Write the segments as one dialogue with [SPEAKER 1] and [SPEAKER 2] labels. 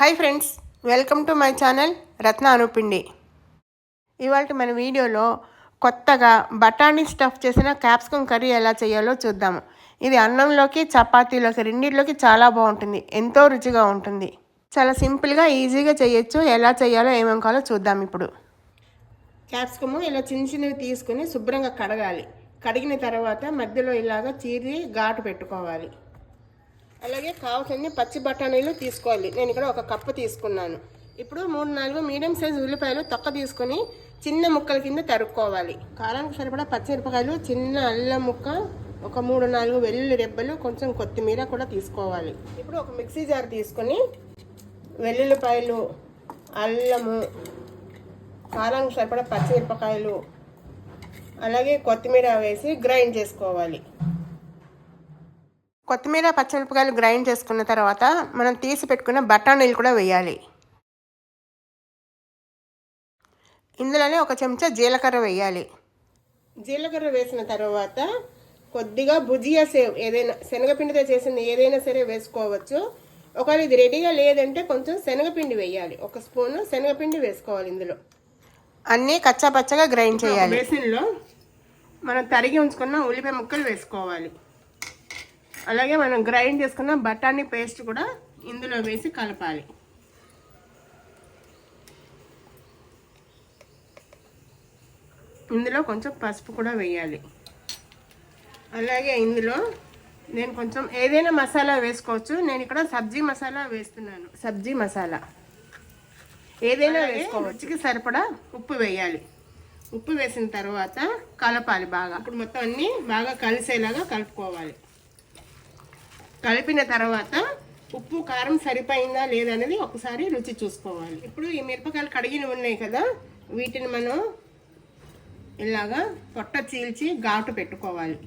[SPEAKER 1] Hi friends welcome to my channel Ratna Anupindi. ఇవాళ మన వీడియోలో కొత్తగా బఠానీ స్టఫ్ చేసిన క్యాప్సికమ్ కర్రీ ఎలా చేయాలో చూద్దాము. ఇది అన్నంలోకి చపాతీలోకి రెండింటిలోకి చాలా బాగుంటుంది ఎంతో రుచిగా ఉంటుంది. చాలా సింపుల్గా ఈజీగా చేయొచ్చు ఎలా చేయాలో ఏమేమి కావాలో చూద్దాం ఇప్పుడు. క్యాప్సికము ఇలా చిన్న చిన్నవి తీసుకొని శుభ్రంగా కడగాలి. కడిగిన తర్వాత మధ్యలో ఇలాగ చీరి ఘాటు పెట్టుకోవాలి. అలాగే కావాల్సిన పచ్చి బఠానీలు తీసుకోవాలి. నేను ఇక్కడ ఒక కప్పు తీసుకున్నాను. ఇప్పుడు మూడు నాలుగు మీడియం సైజ్ ఉల్లిపాయలు తొక్క తీసుకొని చిన్న ముక్కల కింద తరుక్కోవాలి. కారానికి సరిపడా పచ్చిమిరపకాయలు చిన్న అల్లం ముక్క ఒక మూడు నాలుగు వెల్లుల్లి రెబ్బలు కొంచెం కొత్తిమీర కూడా తీసుకోవాలి. ఇప్పుడు ఒక మిక్సీ జార్ తీసుకొని వెల్లుల్లిపాయలు అల్లము కారానికి సరిపడా పచ్చిమిరపకాయలు అలాగే కొత్తిమీర వేసి గ్రైండ్ చేసుకోవాలి. కొత్తిమీర పచ్చిమిరపకాయలు గ్రైండ్ చేసుకున్న తర్వాత మనం తీసి పెట్టుకున్న బఠానీలు కూడా వేయాలి. ఇందులోనే ఒక చెంచా జీలకర్ర వేయాలి. జీలకర్ర వేసిన తర్వాత కొద్దిగా భుజియా సేవ్ ఏదైనా శనగపిండితో చేసింది ఏదైనా సరే వేసుకోవచ్చు. ఒకవేళ ఇది రెడీగా లేదంటే కొంచెం శనగపిండి వేయాలి. ఒక స్పూన్ శనగపిండి వేసుకోవాలి ఇందులో. అన్నీ కచ్చా పచ్చగా గ్రైండ్ చేయాలి. బేసిన్లో మనం తరిగి ఉంచుకున్న ఉల్లిపాయ ముక్కలు వేసుకోవాలి. అలాగే మనం గ్రైండ్ చేసుకున్న బఠానీ పేస్ట్ కూడా ఇందులో వేసి కలపాలి. ఇందులో కొంచెం పసుపు కూడా వేయాలి. అలాగే ఇందులో నేను కొంచెం ఏదైనా మసాలా వేసుకోవచ్చు. నేను ఇక్కడ సబ్జీ మసాలా వేస్తున్నాను. సబ్జీ మసాలా. ఏదైనా వేసుకోవచ్చు. రుచికి సరిపడా ఉప్పు వేయాలి. ఉప్పు వేసిన తర్వాత కలపాలి బాగా. ఇప్పుడు మొత్తం అన్నీ బాగా కలిసేలాగా కలుపుకోవాలి. కలిపిన తర్వాత ఉప్పు కారం సరిపోయిందా లేదనేది ఒకసారి రుచి చూసుకోవాలి. ఇప్పుడు ఈ మిరపకాయలు కడిగిన ఉన్నాయి కదా వీటిని మనం ఇలాగా పొట్ట చీల్చి ఘాటు పెట్టుకోవాలి.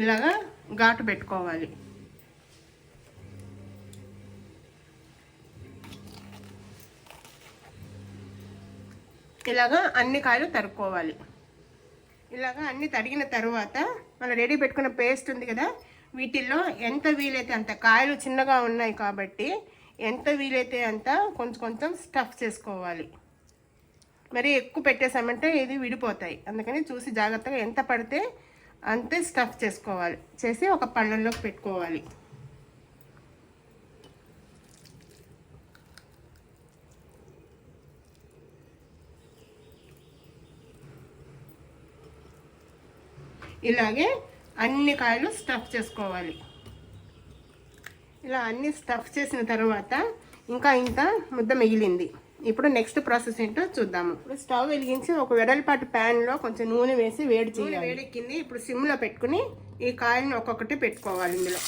[SPEAKER 1] ఇలాగా ఘాటు పెట్టుకోవాలి. ఇలాగా అన్ని కాయలు తరుక్కోవాలి. ఇలాగా అన్ని తరిగిన తర్వాత మనం రెడీ పెట్టుకున్న పేస్ట్ ఉంది కదా వీటిల్లో ఎంత వీలైతే అంత కాయలు చిన్నగా ఉన్నాయి కాబట్టి ఎంత వీలైతే అంత కొంచెం కొంచెం స్టఫ్ చేసుకోవాలి. మరి ఎక్కువ పెట్టేసామంటే ఇది విడిపోతాయి. అందుకని చూసి జాగ్రత్తగా ఎంత పడితే అంతే స్టఫ్ చేసుకోవాలి. చేసి ఒక పళ్ళల్లోకి పెట్టుకోవాలి. ఇలాగే అన్ని కాయలు స్టఫ్ చేసుకోవాలి. ఇలా అన్ని స్టఫ్ చేసిన తర్వాత ఇంకా ఇంత ముద్ద మిగిలింది. ఇప్పుడు నెక్స్ట్ ప్రాసెస్ ఏంటో చూద్దాము. ఇప్పుడు స్టవ్ వెలిగించి ఒక వెడల్పాటి ప్యాన్లో కొంచెం నూనె వేసి వేడి చేయాలి. వేడెక్కింది. ఇప్పుడు సిమ్లో పెట్టుకుని ఈ కాయలను ఒక్కొక్కటి పెట్టుకోవాలి ఇందులో.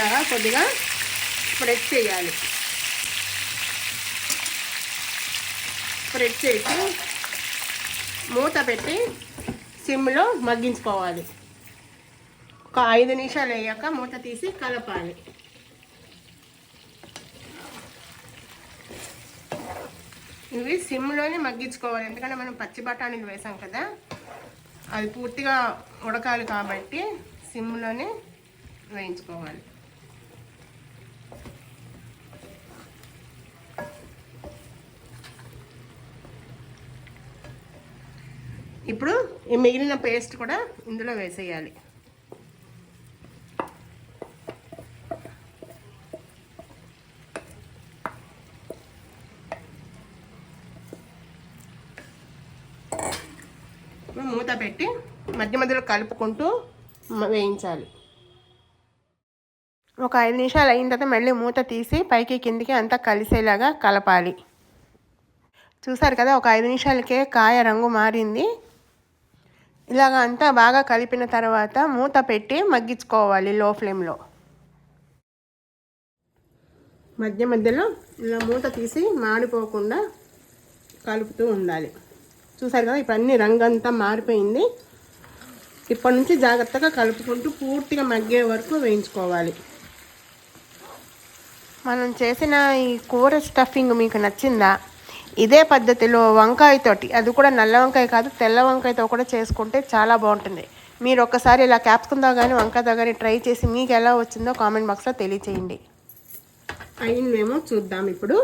[SPEAKER 1] ఇలాగా కొద్దిగా స్ప్రెడ్ చేయాలి. స్ప్రెడ్ చేసి మూత పెట్టి సిమ్లో మగ్గించుకోవాలి. ఒక ఐదు నిమిషాలు అయ్యాక మూత తీసి కలపాలి. ఇవి సిమ్లోనే మగ్గించుకోవాలి. ఎందుకంటే మనం పచ్చి బఠానీలు వేసాం కదా అది పూర్తిగా ఉడకాలి కాబట్టి సిమ్లోనే వేయించుకోవాలి. ఇప్పుడు ఈ మిగిలిన పేస్ట్ కూడా ఇందులో వేసేయాలి. మూత పెట్టి మధ్య మధ్యలో కలుపుకుంటూ వేయించాలి. ఒక ఐదు నిమిషాలు అయిన తర్వాత మళ్ళీ మూత తీసి పైకి కిందికి అంతా కలిసేలాగా కలపాలి. చూసారు కదా ఒక ఐదు నిమిషాలకే కాయ రంగు మారింది. ఇలాగ అంతా బాగా కలిపిన తర్వాత మూత పెట్టి మగ్గించుకోవాలి లో ఫ్లేమ్లో. మధ్య మధ్యలో ఇలా మూత తీసి మాడిపోకుండా కలుపుతూ ఉండాలి. చూసారు కదా ఇప్పుడు అన్ని రంగు అంతా మారిపోయింది.
[SPEAKER 2] ఇప్పటి నుంచి జాగ్రత్తగా కలుపుకుంటూ పూర్తిగా మగ్గే వరకు వేయించుకోవాలి. మనం చేసిన ఈ కూర స్టఫింగ్ మీకు నచ్చిందా? ఇదే పద్ధతిలో వంకాయతోటి అది కూడా నల్ల వంకాయ కాదు తెల్ల వంకాయతో కూడా చేసుకుంటే చాలా బాగుంటుంది. మీరు ఒక్కసారి ఇలా క్యాప్సికంతో కానీ వంకాయతో కానీ ట్రై చేసి మీకు ఎలా వచ్చిందో కామెంట్ బాక్స్లో తెలియచేయండి. అయిందేమో చూద్దాం ఇప్పుడు.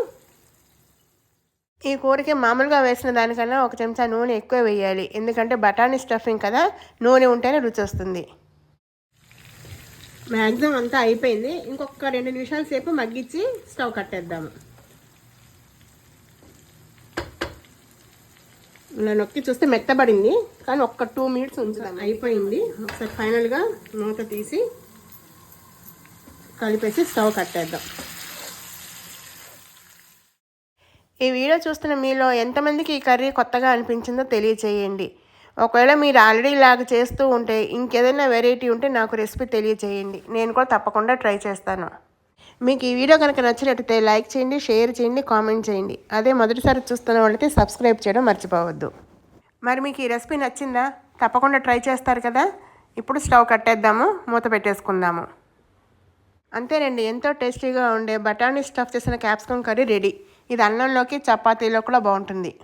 [SPEAKER 2] ఈ కూరకి మామూలుగా వేసిన దానికన్నా ఒక చెంచా నూనె ఎక్కువ వేయాలి. ఎందుకంటే బఠానీ స్టఫింగ్ కదా నూనె ఉంటేనే రుచి వస్తుంది. మ్యాక్సిమం అంతా అయిపోయింది. ఇంకొక రెండు నిమిషాల సేపు మగ్గించి స్టవ్ కట్టేద్దాము. ఇలా నొక్కి చూస్తే మెత్తబడింది. కానీ ఒక్క టూ మినిట్స్ ఉంచుతాం అయిపోయింది. ఒకసారి ఫైనల్గా మూత తీసి కలిపేసి స్టవ్ కట్టేద్దాం. ఈ వీడియో చూస్తున్న మీలో ఎంతమందికి ఈ కర్రీ కొత్తగా అనిపించిందో తెలియచేయండి. ఒకవేళ మీరు ఆల్రెడీ ఇలాగ చేస్తూ ఉంటే ఇంకేదైనా వెరైటీ ఉంటే నాకు రెసిపీ తెలియచేయండి. నేను కూడా తప్పకుండా ట్రై చేస్తాను. మీకు ఈ వీడియో కనుక నచ్చినట్టయితే లైక్ చేయండి షేర్ చేయండి కామెంట్ చేయండి. అదే మొదటిసారి చూస్తున్న వాళ్ళైతే సబ్స్క్రైబ్ చేయడం మర్చిపోవద్దు. మరి మీకు ఈ రెసిపీ నచ్చిందా? తప్పకుండా ట్రై చేస్తారు కదా? ఇప్పుడు స్టవ్ కట్టేద్దాము మూత పెట్టేసుకుందాము. అంతేనండి ఎంతో టేస్టీగా ఉండే బఠానీ స్టఫ్ చేసిన క్యాప్సికమ్ కర్రీ రెడీ. ఇది అన్నంలోకి చపాతీలో కూడా బాగుంటుంది.